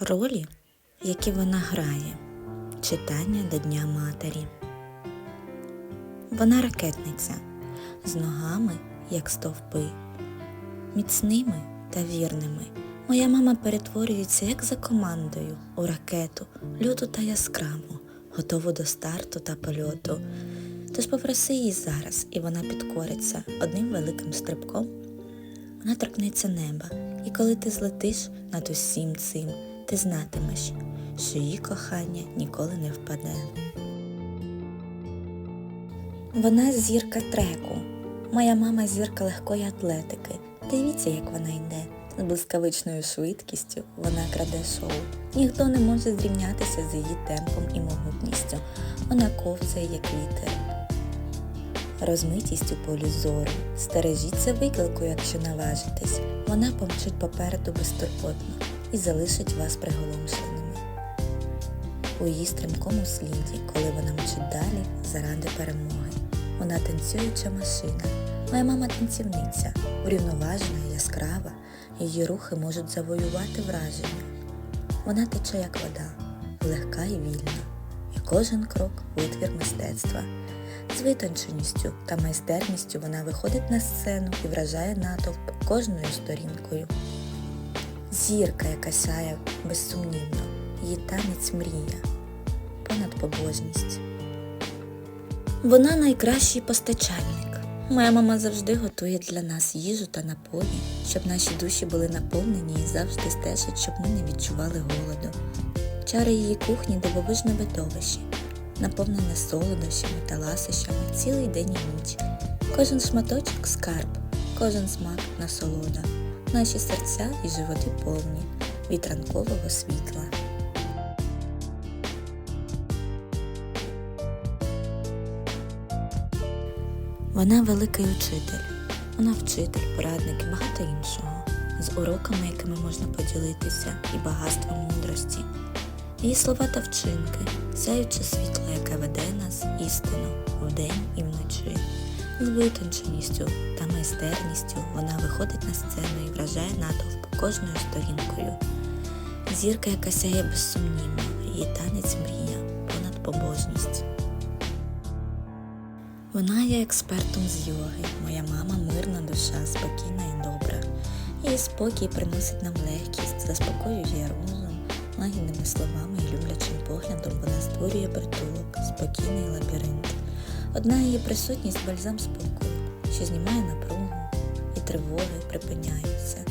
Ролі, які вона грає. Читання до Дня Матері. Вона ракетниця з ногами, як стовпи, міцними та вірними. Моя мама перетворюється як за командою у ракету, люту та яскраву, готову до старту та польоту. Тож попроси її зараз, і вона підкориться одним великим стрибком. Вона торкнеться неба, і коли ти злетиш над усім цим, ти знатимеш, що її кохання ніколи не впаде. Вона зірка треку. Моя мама зірка легкої атлетики. Дивіться, як вона йде. З блискавичною швидкістю вона краде шоу. Ніхто не може зрівнятися з її темпом і могутністю. Вона ковцає, як вітер. Розмитість у полі зору. Стережіться виклику, якщо наважитесь. Вона помчить попереду безтурботно і залишить вас приголомшеними. У її стрімкому сліді, коли вона мчить далі заради перемоги. Вона танцююча машина. Моя мама танцівниця, врівноважена і яскрава, її рухи можуть завоювати враження. Вона тече як вода, легка і вільна, і кожен крок витвір мистецтва. З витонченістю та майстерністю вона виходить на сцену і вражає натовп кожною сторінкою. Зірка, яка сяє безсумнівно, її танець мрія, понад побожність. Вона найкращий постачальник. Моя мама завжди готує для нас їжу та напої, щоб наші душі були наповнені і завжди стежить, щоб ми не відчували голоду. Чари її кухні дивовижне видовище, наповнене солодощами та ласощами цілий день і ніч. Кожен шматочок скарб, кожен смак насолода. Наші серця і животи повні від ранкового світла. Вона великий учитель. Вона вчитель, порадник і багато іншого, з уроками, якими можна поділитися, і багатством мудрості. Її слова та вчинки, сяюче світло, яке веде нас істину вдень і вночі. З витонченістю та майстерністю вона виходить на сцену і вражає натовп кожною сторінкою. Зірка, яка сяє безсумнівно, її танець мрія, понад побожність. Вона є експертом з йоги. Моя мама мирна душа, спокійна і добра. Її спокій приносить нам легкість, заспокоює розум, лагідними словами і люблячим поглядом вона створює притулок, спокійний лабіринт. Одна її присутність бальзам спокою, що знімає напругу, і тривоги припиняються.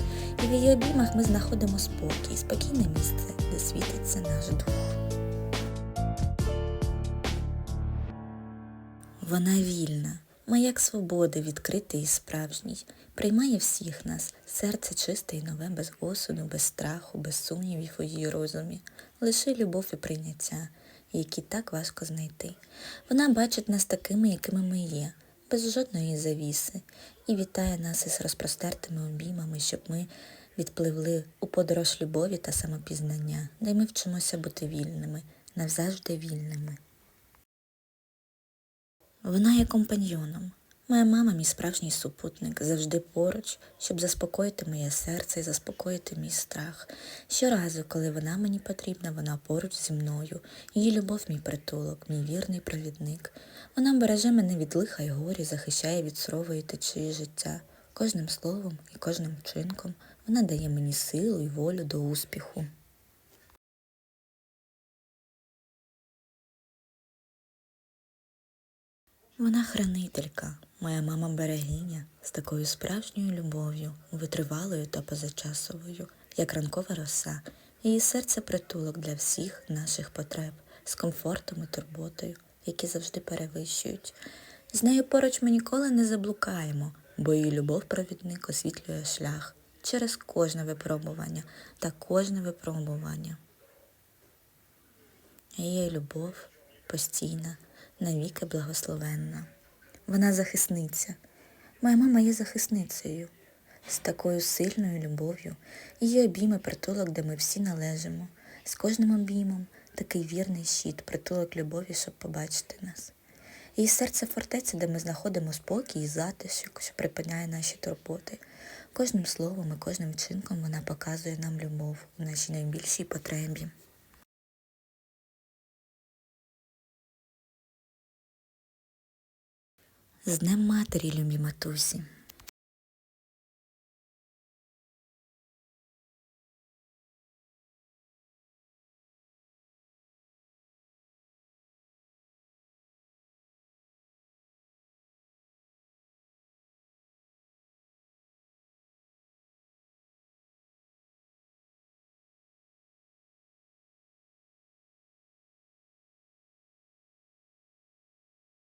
І в її обіймах ми знаходимо спокій, спокійне місце, де світиться наш дух. Вона вільна, маяк свободи, відкритий і справжній, приймає всіх нас, серце чисте і нове, без осуду, без страху, без сумнівів у її розумі, лише любов і прийняття, які так важко знайти. Вона бачить нас такими, якими ми є, без жодної завіси, і вітає нас із розпростертими обіймами, щоб ми відпливли у подорож любові та самопізнання, де ми вчимося бути вільними, навзавжди вільними. Вона є компаньйоном. Моя мама мій справжній супутник, завжди поруч, щоб заспокоїти моє серце і заспокоїти мій страх. Щоразу, коли вона мені потрібна, вона поруч зі мною. Її любов мій притулок, мій вірний провідник. Вона береже мене від лиха й горі, захищає від сурової течії життя. Кожним словом і кожним вчинком вона дає мені силу і волю до успіху. Вона хранителька, моя мама берегиня з такою справжньою любов'ю, витривалою та позачасовою, як ранкова роса, її серце притулок для всіх наших потреб, з комфортом і турботою, які завжди перевищують. З нею поруч ми ніколи не заблукаємо, бо її любов провідник освітлює шлях через кожне випробування та кожне випробування. Її любов постійна навіки благословенна. Вона захисниця. Моя мама є захисницею, з такою сильною любов'ю, її обійми притулок, де ми всі належимо, з кожним обіймом такий вірний щит, притулок любові, щоб побачити нас. Її серце фортеця, де ми знаходимо спокій і затишок, що припиняє наші турботи. Кожним словом і кожним вчинком вона показує нам любов у нашій найбільшій потребі. З Днем Матері, любі матусі!